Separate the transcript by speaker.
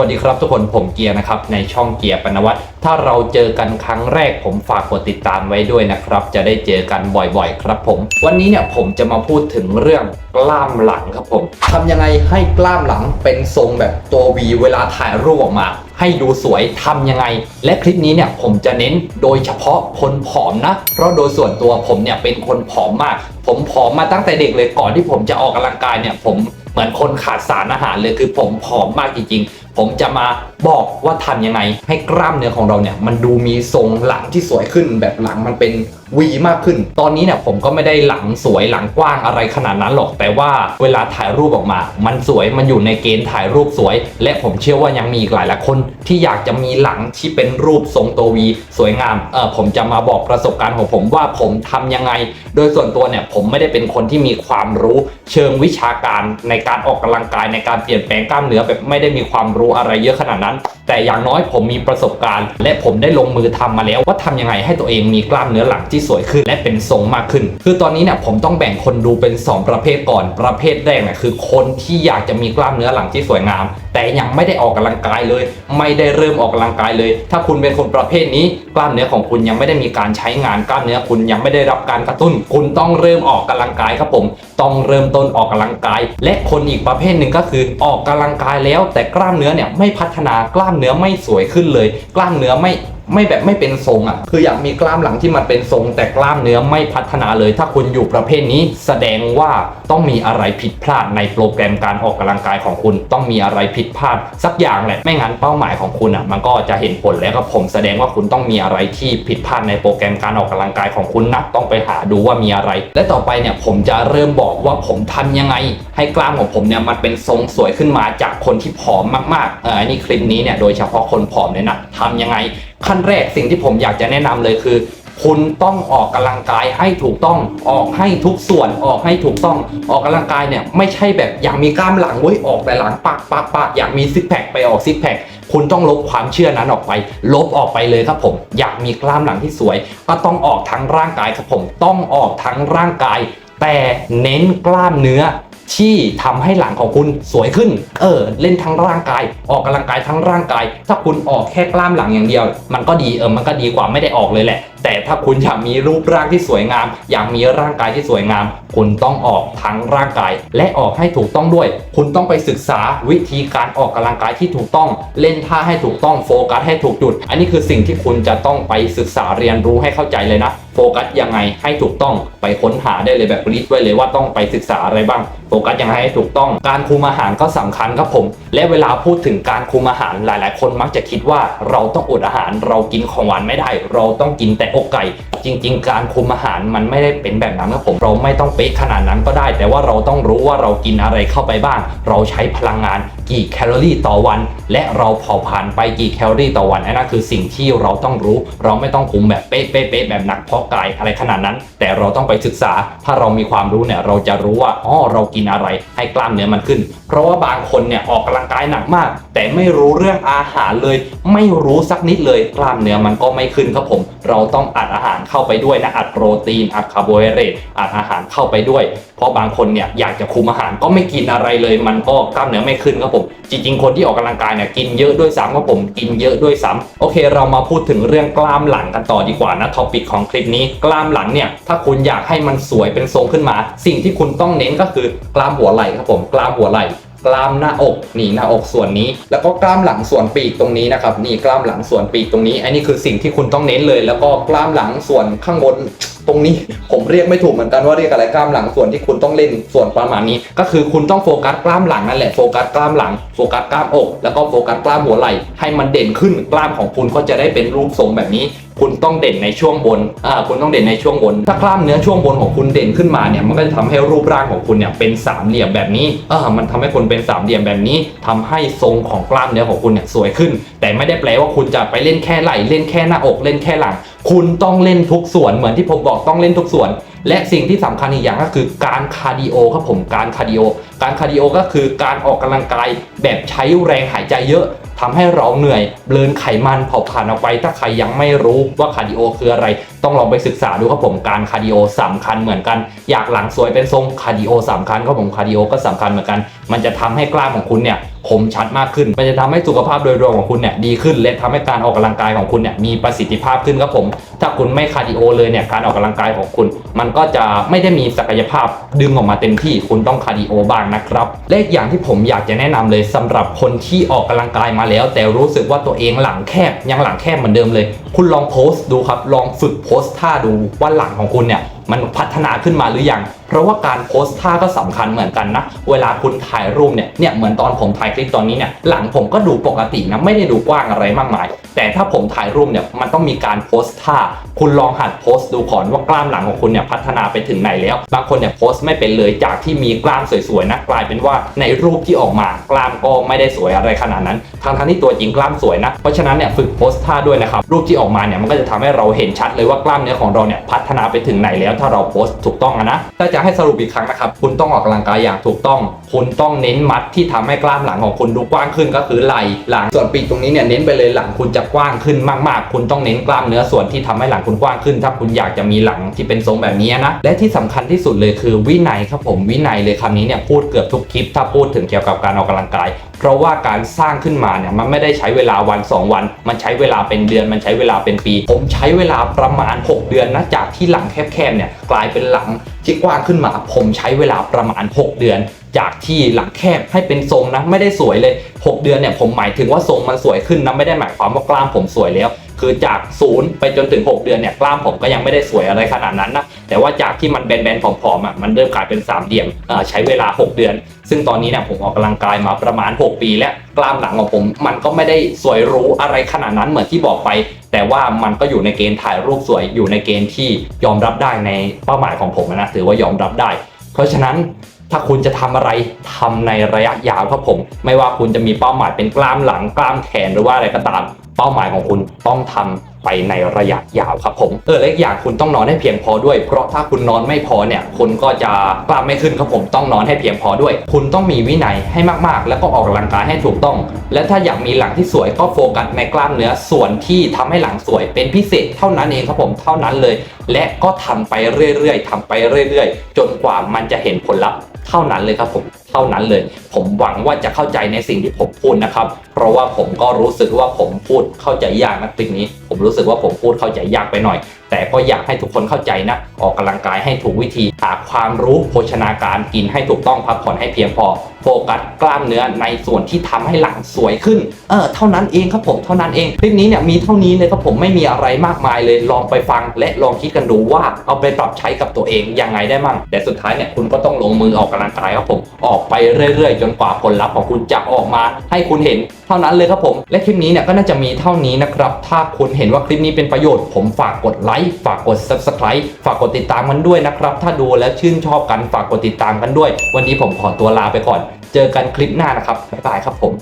Speaker 1: วัสดีครับทุกคนผมเกียร์นะครับในช่องเกียร์ปนวัตถ้าเราเจอกันครั้งแรกผมฝากกดติดตามไว้ด้วยนะครับ จะได้เจอกันบ่อยๆ ครับผม วันนี้เนี่ยผมจะมาพูดถึงเรื่องกล้ามหลังครับผมทำยังไงให้กล้ามหลังเป็นทรงแบบตัววีเวลาถ่ายรูปออกมา ให้ดูสวยทำยังไง และคลิปนี้เนี่ยผมจะเน้นโดยเฉพาะคนผอมนะ เพราะโดยส่วนตัวผมเนี่ยเป็นคนผอมมาก ผมผอมมาตั้งแต่เด็กเลยก่อนที่ผมจะออกกำลังกายเนี่ยผมเหมือนคนขาดสารอาหารเลยคือผมผอมมากจริงๆ ผมจะมาบอกว่าทำยังไง ให้กล้ามเนื้อของเราเนี่ย มันดูมีทรงหลังที่สวยขึ้น แบบหลังมันเป็นวีมากขึ้น ตอนนี้เนี่ยผมก็ไม่ได้หลังสวยหลังกว้างอะไรขนาดนั้นหรอก แต่ว่าเวลาถ่ายรูปออกมา มันสวยมันอยู่ในเกณฑ์ถ่ายรูปสวย และผมเชื่อว่ายังมีอีกหลายหลายคน ที่อยากจะมีหลังที่เป็นรูปทรงตัววีสวยงามเออผมจะมาบอกประสบการณ์ของผมว่าผมทำยังไง โดยส่วนตัวเนี่ยผมไม่ได้เป็นคนที่มีความรู้เชิงวิชาการในการออกกำลังกายในการเปลี่ยนแปลงกล้ามเนื้อแบบไม่ได้มีความรู้อะไรเยอะขนาดนั้น แต่อย่างน้อยผมมีประสบการณ์ และผมได้ลงมือทำมาแล้วว่าทำยังไงให้ตัวเองมีกล้ามเนื้อหลังที่สวยขึ้น และเป็นทรงมากขึ้น คือตอนนี้เนี่ยผมต้องแบ่งคนดูเป็น 2 ประเภทก่อนประเภทแรกเนี่ยคือคนที่อยากจะมีกล้ามเนื้อหลังที่สวยงาม แต่ยังไม่ได้ออกกำลังกายเลย ไม่ได้เริ่มออกกำลังกายเลย ถ้าคุณเป็นคนประเภทนี้กล้ามเนื้อของคุณยังไม่ได้มีการใช้งานกล้ามเนื้อคุณยังไม่ได้รับการกระตุ้น คุณต้องเริ่มออกกำลังกายครับผม ต้องเริ่มต้นออกกำลังกาย และคนอีกประเภทหนึ่งก็คือออกกำลังกายแล้ว แต่กล้ามเนื้อเนี่ยไม่พัฒนากล้ามเนื้อไม่สวยขึ้นเลย กล้ามเนื้อไม่ ไม่แบบไม่เป็นทรงอะ คืออยากมีกล้ามหลังที่มันเป็นทรง แต่กล้ามเนื้อไม่พัฒนาเลย ถ้าคุณอยู่ประเภทนี้ แสดงว่าต้องมีอะไรผิดพลาดในโปรแกรมการออกกำลังกายของคุณ ต้องมีอะไรผิดพลาดสักอย่างแหละ ไม่งั้นเป้าหมายของคุณอะ มันก็จะเห็นผลแล้วก็ผมแสดงว่าคุณต้องมีอะไรที่ผิดพลาดในโปรแกรมการออกกำลังกายของคุณนะต้องไปหาดูว่ามีอะไร และต่อไปเนี่ยผมจะเริ่มบอกว่าผมทำยังไง ให้กล้ามของผมเนี่ยมันเป็นทรงสวยขึ้นมาจากคนที่ผอมมากๆเอออันนี้คลิปนี้เนี่ยโดยเฉพาะคนผอมเลยนะทำยังไง ขั้นแรกสิ่งที่ผมอยากจะแนะนำเลยคือ คุณต้องออกกำลังกายให้ถูกต้องออกให้ทุกส่วนออกให้ถูกต้องออกกำลังกายเนี่ยไม่ใช่แบบอยากมีกล้ามหลังเว้ยออกแต่หลังปากปากปากอยากมีซิกแพคไปออกซิกแพคคุณต้องลบความเชื่อนั้นออกไป ลบออกไปเลยครับผม อยากมีกล้ามหลังที่สวย ก็ต้องออกทั้งร่างกายครับผม ต้องออกทั้งร่างกาย แต่เน้นกล้ามเนื้อ ที่ทำให้หลังของคุณสวยขึ้น เออ เล่นทั้งร่างกาย ออกกำลังกายทั้งร่างกาย ถ้าคุณออกแค่กล้ามหลังอย่างเดียว มันก็ดีเออมันก็ดีกว่าไม่ได้ออกเลยแหละ แต่ถ้าคุณอยากมีรูปร่างที่สวยงาม อยากมีร่างกายที่สวยงาม คุณต้องออกทั้งร่างกาย และออกให้ถูกต้องด้วย คุณต้องไปศึกษาวิธีการออกกำลังกายที่ถูกต้อง เล่นท่าให้ถูกต้องโฟกัสให้ถูกจุด อันนี้คือสิ่งที่คุณจะต้องไปศึกษาเรียนรู้ให้เข้าใจเลยนะ โฟกัสยังไงให้ถูกต้องไปค้นหาได้เลยแบบลิสต์ไว้เลยว่าต้องไปศึกษาอะไรบ้างโฟกัสยังไงให้ถูกต้อง การคุมอาหารก็สำคัญครับผม และเวลาพูดถึงการคุมอาหารหลาย ๆ คนมักจะคิดว่าเราต้องอดอาหารเรากินของหวานไม่ได้ เราต้องกินแต่อกไก่ จริง ๆ การคุมอาหารมันไม่ได้เป็นแบบนั้นครับผมเราไม่ต้องเป๊ะขนาดนั้นก็ได้ แต่ว่าเราต้องรู้ว่าเรากินอะไรเข้าไปบ้าง เราใช้พลังงานกี่แคลอรี่ต่อวัน และเราเผาผลาญไปกี่แคลอรี่ต่อวันนนั้นคือสิ่งที่เราต้องรู้ เราไม่ต้องคุมแบบเป๊ะเป๊ะเป๊ะแบบหนักเพาะกายอะไรขนาดนั้น แต่เราต้องไปศึกษา ถ้าเรามีความรู้เนี่ยเราจะรู้ว่าอ๋อเรากินอะไรให้กล้ามเนื้อมันขึ้น เพราะว่าบางคนเนี่ยออกกำลังกายหนักมาก แต่ไม่รู้เรื่องอาหารเลย ไม่รู้สักนิดเลยกล้ามเนื้อมันก็ไม่ขึ้นครับผม เราต้องอัดอาหารเข้าไปด้วยนะอัดโปรตีนอัดคาร์โบไฮเดรตอัดอาหารเข้าไปด้วย เพราะบางคนเนี่ยอยากจะคุมอาหารก็ไม่กินอะไรเลย มันก็กล้ามเนื้อไม่ขึ้นครับผม จริง ๆ คนที่ออกกำลังกายเนี่ยกินเยอะด้วยซ้ำครับผมกินเยอะด้วยซ้ำโอเค เรามาพูดถึงเรื่องกล้ามหลังกันต่อดีกว่านะท็อปิกของคลิปนี้กล้ามหลังเนี่ยถ้าคุณอยากให้มันสวยเป็นทรงขึ้นมา สิ่งที่คุณต้องเน้นก็คือกล้ามหัวไหล่ครับผมกล้ามหัวไหล่ กล้ามหน้าอกนี่หน้าอกส่วนนี้ แล้วก็กล้ามหลังส่วนปีกตรงนี้นะครับนี่กล้ามหลังส่วนปีกตรงนี้อันนี้คือสิ่งที่คุณต้องเน้นเลย แล้วก็กล้ามหลังส่วนข้างบนตรงนี้ผมเรียกไม่ถูกเหมือนกันว่าเรียกอะไรกล้ามหลังส่วนที่คุณต้องเล่นส่วนประมาณนี้ ก็คือคุณต้องโฟกัสกล้ามหลังนั่นแหละโฟกัสกล้ามหลังโฟกัสกล้ามอก แล้วก็โฟกัสกล้ามหัวไหล่ให้มันเด่นขึ้นกล้ามของคุณก็จะได้เป็นรูปทรงแบบนี้ คุณต้องเด่นในช่วงบนอ่าคุณต้องเด่นในช่วงบน ถ้ากล้ามเนื้อช่วงบนของคุณเด่นขึ้นมาเนี่ย มันก็จะทำให้รูปร่างของคุณเนี่ยเป็นสามเหลี่ยมแบบนี้อ่ามันทำให้คุณเป็นสามเหลี่ยมแบบนี้ทำให้ทรงของกล้ามเนื้อของคุณเนี่ยสวยขึ้น แต่ไม่ได้แปลว่าคุณจะไปเล่นแค่ไหล่เล่นแค่หน้าอกเล่นแค่หลัง คุณต้องเล่นทุกส่วนเหมือนที่ผมบอกต้องเล่นทุกส่วนและสิ่งที่สำคัญอีกอย่างก็คือการคาร์ดิโอครับผมการคาร์ดิโอ การคาร์ดิโอก็คือการออกกำลังกายแบบใช้แรงหายใจเยอะ ทำให้เราเหนื่อยเบลนไขมันเผาผลาญออกไป ถ้าใครยังไม่รู้ว่าคาร์ดิโอคืออะไรต้องลองไปศึกษาดูครับผมการคาร์ดิโอสำคัญเหมือนกัน อยากหลังสวยเป็นทรงคาร์ดิโอสำคัญครับผมคาร์ดิโอก็สำคัญเหมือนกัน มันจะทำให้กล้ามของคุณเนี่ยคมชัดมากขึ้น มันจะทำให้สุขภาพโดยรวมของคุณเนี่ยดีขึ้นและทำให้การออกกำลังกายของคุณเนี่ยมีประสิทธิภาพขึ้นครับผม ถ้าคุณไม่คาร์ดิโอเลยเนี่ยการออกกำลังกายของคุณ มันก็จะไม่ได้มีศักยภาพดึงออกมาเต็มที่คุณต้องคาร์ดิโอบ้างนะครับและอย่างที่ผมอยากจะแนะนำเลยสำหรับคนที่ออกกำลังกายมาแล้ว แต่รู้สึกว่าตัวเองหลังแคบยังหลังแคบเหมือนเดิมเลย คุณลองโพสต์ดูครับลองฝึกโพสต์ท่าดูว่าหลังของคุณเนี่ย มันพัฒนาขึ้นมาหรือยัง เพราะว่าการโพสท่าก็สำคัญเหมือนกันนะ เวลาคุณถ่ายรูปเนี่ยเนี่ยเหมือนตอนผมถ่ายคลิปตอนนี้เนี่ยหลังผมก็ดูปกตินะไม่ได้ดูกว้างอะไรมากมาย แต่ถ้าผมถ่ายรูปเนี่ยมันต้องมีการโพสท่า คุณลองหัดโพสดูก่อนว่ากล้ามหลังของคุณเนี่ยพัฒนาไปถึงไหนแล้ว บางคนเนี่ยโพสไม่เป็นเลยจากที่มีกล้ามสวยๆนะกลายเป็นว่าในรูปที่ออกมากล้ามก็ไม่ได้สวยอะไรขนาดนั้นทางทางๆที่ตัวจริงกล้ามสวยนะเพราะฉะนั้นเนี่ยฝึกโพสท่าด้วยนะครับรูปที่ออกมาเนี่ยมันก็จะทำให้เราเห็นชัดเลยว่ากล้ามเนื้อของเราเนี่ยพัฒนาไปถึงไหนแล้วถ้าเราโพสต์ถูกต้องนะถ้าจะให้สรุปอีกครั้งนะครับ คุณต้องออกกำลังกายอย่างถูกต้อง คุณต้องเน้นมัดที่ทำให้กล้ามหลังของคุณดูกว้างขึ้นก็คือไหล่หลังส่วนปีกตรงนี้เนี่ยเน้นไปเลยหลังคุณจะกว้างขึ้นมาก ๆ คุณต้องเน้นกล้ามเนื้อส่วนที่ทำให้หลังคุณกว้างขึ้น ถ้าคุณอยากจะมีหลังที่เป็นทรงแบบนี้นะและที่สำคัญที่สุดเลยคือวินัยครับผมวินัยเลยคำนี้เนี่ยพูดเกือบทุกคลิป ถ้าพูดถึงเกี่ยวกับการออกกำลังกาย เพราะว่าการสร้างขึ้นมาเนี่ยมันไม่ได้ใช้เวลาวัน 2 วัน มันใช้เวลาเป็นเดือน มันใช้เวลาเป็นปี ผมใช้เวลาประมาณ 6 เดือนนะจากที่หลังแคบๆเนี่ยกลายเป็นหลังที่กว้างขึ้นมา ผมใช้เวลาประมาณ 6 เดือน จากที่หลังแคบให้เป็นทรงนะไม่ได้สวยเลย 6 เดือนเนี่ยผมหมายถึงว่าทรงมันสวยขึ้นนะไม่ได้หมายความว่ากล้ามผมสวยแล้ว คือจากศูนย์ไปจนถึง 6 เดือนเนี่ยกล้ามผมก็ยังไม่ได้สวยอะไรขนาดนั้นนะแต่ว่าจากที่มันแบนๆผอมๆอะมันเริ่มกลายเป็นสามเหลี่ยมใช้เวลา 6 เดือน ซึ่งตอนนี้เนี่ยผมออกกำลังกายมาประมาณ 6 ปีแล้วกล้ามหลังของผม มันก็ไม่ได้สวยรู้อะไรขนาดนั้นเหมือนที่บอกไป แต่ว่ามันก็อยู่ในเกณฑ์ถ่ายรูปสวยอยู่ในเกณฑ์ที่ยอมรับได้ในเป้าหมายของผมนะถือว่ายอมรับได้ เพราะฉะนั้น ถ้าคุณจะทำอะไรทำในระยะยาวครับผม ไม่ว่าคุณจะมีเป้าหมายเป็นกล้ามหลังกล้ามแขนหรือว่าอะไรก็ตาม เป้าหมายของคุณต้องทำไปในระยะยาวครับผมเออและอีกอย่างคุณต้องนอนให้เพียงพอด้วย เพราะถ้าคุณนอนไม่พอเนี่ยคุณก็จะกล้ามไม่ขึ้นครับผมต้องนอนให้เพียงพอด้วย คุณต้องมีวินัยให้มากๆ แล้วก็ออกกำลังกายให้ถูกต้อง และถ้าอยากมีหลังที่สวยก็โฟกัสในกล้ามเนื้อส่วนที่ทำให้หลังสวย เป็นพิเศษเท่านั้นเองครับผมเท่านั้นเลย และก็ทำไปเรื่อยๆทำไปเรื่อย ๆ จนกว่ามันจะเห็นผลลัพธ์ เท่านั้นเลยครับผมเท่านั้นเลย ผมหวังว่าจะเข้าใจในสิ่งที่ผมพูดนะครับ เพราะว่าผมก็รู้สึกว่าผมพูดเข้าใจยากนะคลิปนี้ ผมรู้สึกว่าผมพูดเข้าใจยากไปหน่อย แต่ก็อยากให้ทุกคนเข้าใจนะ ออกกำลังกายให้ถูกวิธี หาความรู้โภชนาการกินให้ถูกต้องพักผ่อนให้เพียงพอ โฟกัสกล้ามเนื้อในส่วนที่ทำให้หลังสวยขึ้น เออเท่านั้นเองครับผมเท่านั้นเองคลิปนี้เนี่ยมีเท่านี้เลยครับผมไม่มีอะไรมากมายเลยลองไปฟัง และลองคิดกันดูว่าเอาไปปรับใช้กับตัวเองยังไงได้มั่งแต่สุดท้ายเนี่ยคุณก็ต้องลงมือออกกำลังกายครับผมออกไปเรื่อยๆ จนกว่าผลลัพธ์ของคุณจะออกมา ให้คุณเห็นเท่านั้นเลยครับผม และคลิปนี้เนี่ยก็น่าจะมีเท่านี้นะครับ ถ้าคุณเห็นว่าคลิปนี้เป็นประโยชน์ ผมฝากกดไลค์ ฝากกด subscribe ฝากกดติดตามกันด้วยนะครับ ถ้าดูแล้วชื่นชอบกันฝากกดติดตามกันด้วย วันนี้ผมขอตัวลาไปก่อน เจอกันคลิปหน้านะครับบ๊ายบายครับผม